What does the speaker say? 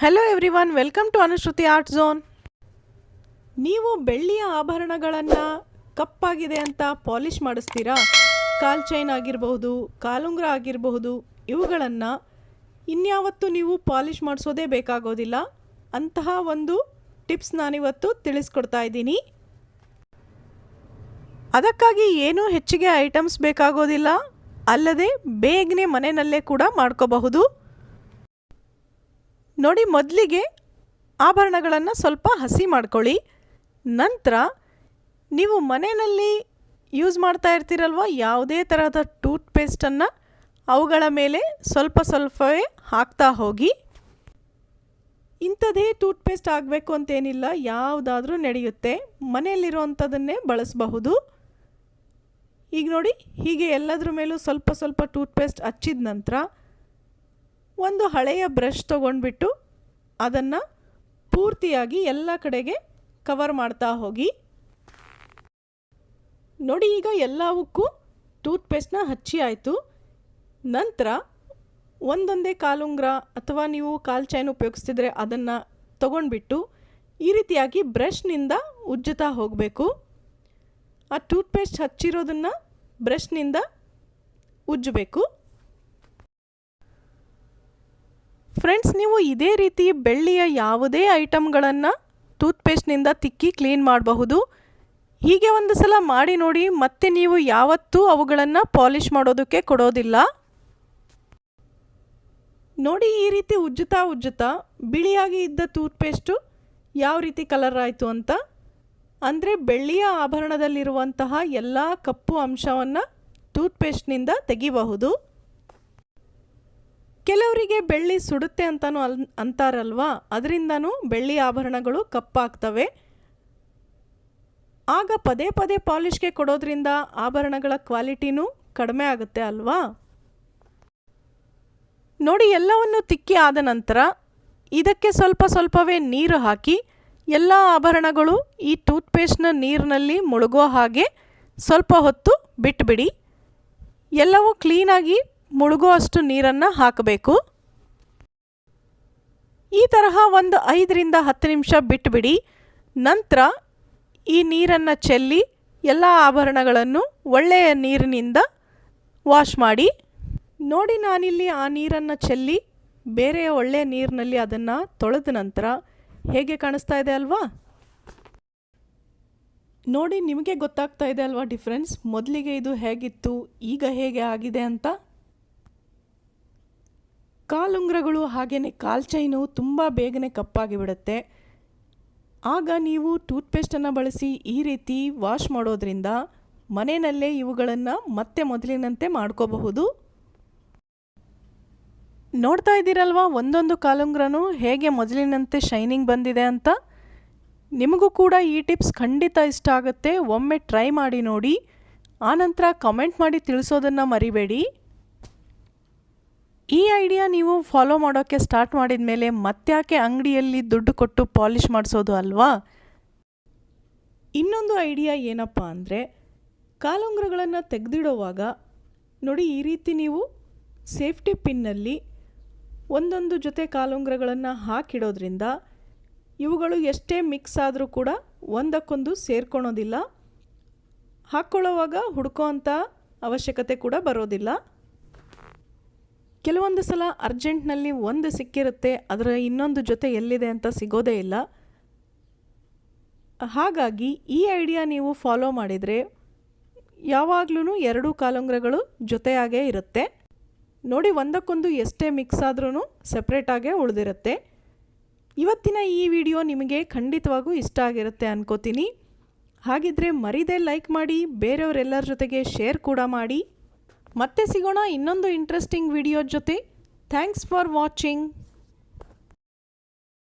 Hello everyone welcome to Anushruti art zone ನೀವು ಬೆಳ್ಳಿಯ ಆಭರಣಗಳನ್ನು ಕಪ್ಪಾಗಿದೆ ಅಂತ ಪಾಲಿಷ್ ಮಾಡಿಸ್ತೀರಾ? ಕಾಲ್ ಚೈನ್ ಆಗಿರಬಹುದು, ಕಾಲುಂಗ್ರ ಆಗಿರಬಹುದು, ಇವುಗಳನ್ನು ಇನ್ಯಾವತ್ತೂ ನೀವು ಪಾಲಿಷ್ ಮಾಡಿಸೋದೇ ಬೇಕಾಗೋದಿಲ್ಲ. ಅಂತಹ ಒಂದು ಟಿಪ್ಸ್ ನಾನಿವತ್ತು ತಿಳಿಸ್ಕೊಡ್ತಾ ಇದ್ದೀನಿ. ಅದಕ್ಕಾಗಿ ಏನೂ ಹೆಚ್ಚಿಗೆ ಐಟಮ್ಸ್ ಬೇಕಾಗೋದಿಲ್ಲ. ಅಲ್ಲದೆ ಬೇಗನೆ ಮನೆಯಲ್ಲೇ ಕೂಡ ಮಾಡ್ಕೋಬಹುದು. ನೋಡಿ ಮೊದಲಿಗೆ ಆಭರಣಗಳನ್ನು ಸ್ವಲ್ಪ ಹಸಿ ಮಾಡ್ಕೊಳ್ಳಿ. ನಂತರ ನೀವು ಮನೆಯಲ್ಲಿ ಯೂಸ್ ಮಾಡ್ತಾ ಇರ್ತೀರಲ್ವ, ಯಾವುದೇ ತರಹದ ಟೂತ್ ಪೇಸ್ಟನ್ನು ಅವುಗಳ ಮೇಲೆ ಸ್ವಲ್ಪ ಸ್ವಲ್ಪವೇ ಹಾಕ್ತಾ ಹೋಗಿ. ಇಂಥದ್ದೇ ಟೂತ್ ಪೇಸ್ಟ್ ಆಗಬೇಕು ಅಂತೇನಿಲ್ಲ, ಯಾವುದಾದ್ರೂ ನಡೆಯುತ್ತೆ. ಮನೆಯಲ್ಲಿರುವಂಥದ್ದನ್ನೇ ಬಳಸಬಹುದು. ಈಗ ನೋಡಿ, ಹೀಗೆ ಎಲ್ಲದರ ಮೇಲೂ ಸ್ವಲ್ಪ ಸ್ವಲ್ಪ ಟೂತ್ ಪೇಸ್ಟ್ ಹಚ್ಚಿದ ನಂತರ ಒಂದು ಹಳೆಯ ಬ್ರಷ್ ತೊಗೊಂಡ್ಬಿಟ್ಟು ಅದನ್ನು ಪೂರ್ತಿಯಾಗಿ ಎಲ್ಲ ಕಡೆಗೆ ಕವರ್ ಮಾಡ್ತಾ ಹೋಗಿ. ನೋಡಿ, ಈಗ ಎಲ್ಲವಕ್ಕೂ ಟೂತ್ ಪೇಸ್ಟ್ನ ಹಚ್ಚಿ ಆಯಿತು. ನಂತರ ಒಂದೊಂದೇ ಕಾಲುಂಗ್ರ ಅಥವಾ ನೀವು ಕಾಲು ಚೈನ್ ಉಪಯೋಗಿಸ್ತಿದ್ರೆ ಅದನ್ನು ತೊಗೊಂಡ್ಬಿಟ್ಟು ಈ ರೀತಿಯಾಗಿ ಬ್ರಷ್ನಿಂದ ಉಜ್ಜುತ್ತಾ ಹೋಗಬೇಕು. ಆ ಟೂತ್ಪೇಸ್ಟ್ ಹಚ್ಚಿರೋದನ್ನು ಬ್ರಷ್ನಿಂದ ಉಜ್ಜಬೇಕು. ಫ್ರೆಂಡ್ಸ್ ನೀವು ಇದೇ ರೀತಿ ಬೆಳ್ಳಿಯ ಯಾವುದೇ ಐಟಮ್ಗಳನ್ನು ಟೂತ್ಪೇಸ್ಟ್ನಿಂದ ತಿಕ್ಕಿ ಕ್ಲೀನ್ ಮಾಡಬಹುದು. ಹೀಗೆ ಒಂದು ಸಲ ಮಾಡಿ ನೋಡಿ, ಮತ್ತೆ ನೀವು ಯಾವತ್ತೂ ಅವುಗಳನ್ನು ಪಾಲಿಷ್ ಮಾಡೋದಕ್ಕೆ ಕೊಡೋದಿಲ್ಲ. ನೋಡಿ ಈ ರೀತಿ ಉಜ್ಜುತ್ತಾ ಉಜ್ಜುತ್ತಾ ಬಿಳಿಯಾಗಿ ಇದ್ದ ಟೂತ್ಪೇಸ್ಟು ಯಾವ ರೀತಿ ಕಲರ್ ಆಯಿತು ಅಂತ. ಅಂದರೆ ಬೆಳ್ಳಿಯ ಆಭರಣದಲ್ಲಿರುವಂತಹ ಎಲ್ಲ ಕಪ್ಪು ಅಂಶವನ್ನು ಟೂತ್ಪೇಸ್ಟ್ನಿಂದ ತೆಗಿಬಹುದು. ಕೆಲವರಿಗೆ ಬೆಳ್ಳಿ ಸುಡುತ್ತೆ ಅಂತಲೂ ಅಲ್ ಅಂತಾರಲ್ವಾ? ಅದರಿಂದನೂ ಬೆಳ್ಳಿ ಆಭರಣಗಳು ಕಪ್ಪಾಗ್ತವೆ. ಆಗ ಪದೇ ಪದೇ ಪಾಲಿಷ್ಗೆ ಕೊಡೋದ್ರಿಂದ ಆಭರಣಗಳ ಕ್ವಾಲಿಟಿನೂ ಕಡಿಮೆ ಆಗುತ್ತೆ ಅಲ್ವಾ? ನೋಡಿ, ಎಲ್ಲವನ್ನು ತಿಕ್ಕಿ ಆದ ನಂತರ ಇದಕ್ಕೆ ಸ್ವಲ್ಪ ಸ್ವಲ್ಪವೇ ನೀರು ಹಾಕಿ, ಎಲ್ಲ ಆಭರಣಗಳು ಈ ಟೂತ್ಪೇಸ್ಟ್ನ ನೀರಿನಲ್ಲಿ ಮುಳುಗೋ ಹಾಗೆ ಸ್ವಲ್ಪ ಹೊತ್ತು ಬಿಟ್ಬಿಡಿ. ಎಲ್ಲವೂ ಕ್ಲೀನಾಗಿ ಮುಳುಗೋ ಅಷ್ಟು ನೀರನ್ನು ಹಾಕಬೇಕು. ಈ ತರಹ ಒಂದು ಐದರಿಂದ ಹತ್ತು ನಿಮಿಷ ಬಿಟ್ಟುಬಿಡಿ ನಂತರ ಈ ನೀರನ್ನು ಚೆಲ್ಲಿ ಎಲ್ಲ ಆಭರಣಗಳನ್ನು ಒಳ್ಳೆಯ ನೀರಿನಿಂದ ವಾಶ್ ಮಾಡಿ. ನೋಡಿ ನಾನಿಲ್ಲಿ ಆ ನೀರನ್ನು ಚೆಲ್ಲಿ ಬೇರೆ ಒಳ್ಳೆಯ ನೀರಿನಲ್ಲಿ ಅದನ್ನು ತೊಳೆದ ನಂತರ ಹೇಗೆ ಕಾಣಿಸ್ತಾ ಇದೆ ಅಲ್ವಾ? ನೋಡಿ ನಿಮಗೆ ಗೊತ್ತಾಗ್ತಾ ಇದೆ ಅಲ್ವಾ ಡಿಫ್ರೆನ್ಸ್? ಮೊದಲಿಗೆ ಇದು ಹೇಗಿತ್ತು, ಈಗ ಹೇಗೆ ಆಗಿದೆ ಅಂತ? ಕಾಲುಂಗ್ರಗಳು ಹಾಗೆಯೇ ಕಾಲ್ ಚೈನು ತುಂಬ ಬೇಗನೆ ಕಪ್ಪಾಗಿ ಬಿಡುತ್ತೆ ಆಗ ನೀವು ಟೂತ್ಪೇಸ್ಟನ್ನು ಬಳಸಿ ಈ ರೀತಿ ವಾಶ್ ಮಾಡೋದ್ರಿಂದ ಮನೆಯಲ್ಲೇ ಇವುಗಳನ್ನು ಮತ್ತೆ ಮೊದಲಿನಂತೆ ಮಾಡ್ಕೋಬಹುದು. ನೋಡ್ತಾ ಇದ್ದೀರಲ್ವಾ ಒಂದೊಂದು ಕಾಲುಂಗ್ರನೂ ಹೇಗೆ ಮೊದಲಿನಂತೆ ಶೈನಿಂಗ್ ಬಂದಿದೆ ಅಂತ? ನಿಮಗೂ ಕೂಡ ಈ ಟಿಪ್ಸ್ ಖಂಡಿತ ಇಷ್ಟ ಆಗುತ್ತೆ. ಒಮ್ಮೆ ಟ್ರೈ ಮಾಡಿ ನೋಡಿ. ಆನಂತರ ಕಮೆಂಟ್ ಮಾಡಿ ತಿಳಿಸೋದನ್ನು ಮರಿಬೇಡಿ. ಈ ಐಡಿಯಾ ನೀವು ಫಾಲೋ ಮಾಡೋಕ್ಕೆ ಸ್ಟಾರ್ಟ್ ಮಾಡಿದ ಮೇಲೆ ಮತ್ತ್ಯಾಕೆ ಅಂಗಡಿಯಲ್ಲಿ ದುಡ್ಡು ಕೊಟ್ಟು ಪಾಲಿಷ್ ಮಾಡಿಸೋದು ಅಲ್ವಾ? ಇನ್ನೊಂದು ಐಡಿಯಾ ಏನಪ್ಪ ಅಂದರೆ ಕಾಲುಂಗ್ರಗಳನ್ನು ತೆಗೆದಿಡುವಾಗ ನೋಡಿ ಈ ರೀತಿ ನೀವು ಸೇಫ್ಟಿ ಪಿನ್ನಲ್ಲಿ ಒಂದೊಂದು ಜೊತೆ ಕಾಲುಂಗ್ರಗಳನ್ನು ಹಾಕಿಡೋದ್ರಿಂದ ಇವುಗಳು ಎಷ್ಟೇ ಮಿಕ್ಸ್ ಆದರೂ ಕೂಡ ಒಂದಕ್ಕೊಂದು ಸೇರ್ಕೊಳೋದಿಲ್ಲ. ಹಾಕ್ಕೊಳ್ಳೋವಾಗ ಹುಡ್ಕೋ ಅಂಥ ಅವಶ್ಯಕತೆ ಕೂಡ ಬರೋದಿಲ್ಲ. ಕೆಲವೊಂದು ಸಲ ಅರ್ಜೆಂಟ್ನಲ್ಲಿ ಒಂದು ಸಿಕ್ಕಿರುತ್ತೆ, ಅದರ ಇನ್ನೊಂದು ಜೊತೆ ಎಲ್ಲಿದೆ ಅಂತ ಸಿಗೋದೇ ಇಲ್ಲ. ಹಾಗಾಗಿ ಈ ಐಡಿಯಾ ನೀವು ಫಾಲೋ ಮಾಡಿದರೆ ಯಾವಾಗಲೂ ಎರಡೂ ಕಾಲುಂಗ್ರಗಳು ಜೊತೆಯಾಗೇ ಇರುತ್ತೆ. ನೋಡಿ, ಒಂದಕ್ಕೊಂದು ಎಷ್ಟೇ ಮಿಕ್ಸ್ ಆದ್ರೂ ಸಪ್ರೇಟಾಗೇ ಉಳಿದಿರುತ್ತೆ. ಇವತ್ತಿನ ಈ ವಿಡಿಯೋ ನಿಮಗೆ ಖಂಡಿತವಾಗೂ ಇಷ್ಟ ಆಗಿರುತ್ತೆ ಅನ್ಕೋತೀನಿ. ಹಾಗಿದ್ರೆ ಮರಿದೇ ಲೈಕ್ ಮಾಡಿ, ಬೇರೆಯವರೆಲ್ಲರ ಜೊತೆಗೆ ಶೇರ್ ಕೂಡ ಮಾಡಿ. ಮತ್ತೆ ಸಿಗೋಣ ಇನ್ನೊಂದು ಇಂಟ್ರೆಸ್ಟಿಂಗ್ ವಿಡಿಯೋ ಜೊತೆ. Thanks for watching